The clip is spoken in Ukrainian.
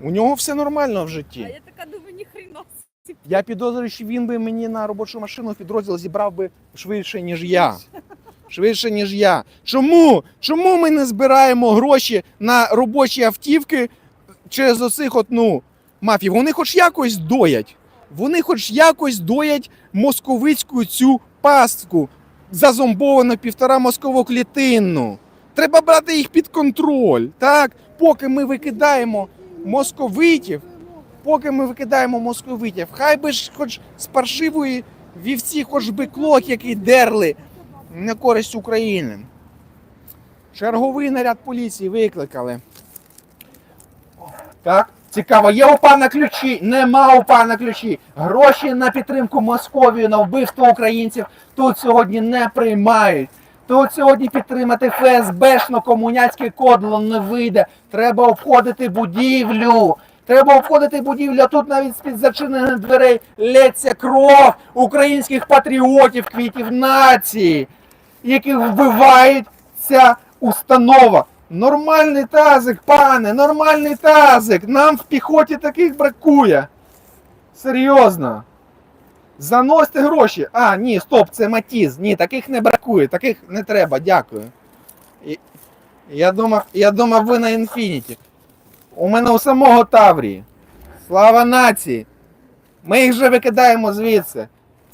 У нього все нормально в житті. А я така думаю, ніхрена. Я підозрюю, що він би мені на робочу машину в підрозділ зібрав би швидше, ніж я. Швидше, ніж я. Чому? Чому ми не збираємо гроші на робочі автівки через оцих от, ну, мафів? Вони хоч якось доять. Вони хоч якось доять московицьку цю пастку зазомбовану півтора московоклітинну. Треба брати їх під контроль. Так? Поки ми викидаємо московитів, поки ми викидаємо московитів, хай би ж хоч з паршивої вівці, хоч би клок, який дерли на користь України. Черговий наряд поліції викликали. Так, цікаво, є у пана ключі? Нема у пана ключі. Гроші на підтримку Московії, на вбивство українців тут сьогодні не приймають. Тут сьогодні підтримати ФСБшно комуняцьке кодло не вийде. Треба обходити будівлю. Треба обходити будівлю. Тут навіть з-під зачинених дверей лється кров українських патріотів, квітів нації, яких вбивають ця установа. Нормальний тазик, пане, нормальний тазик. Нам в піхоті таких бракує. Серйозно. Заносьте гроші. А, ні, стоп, це матіз. Ні, таких не бракує, таких не треба, дякую. Я думав, я думав, ви на інфініті. У мене у самого Таврії. Слава нації! Ми їх вже викидаємо звідси.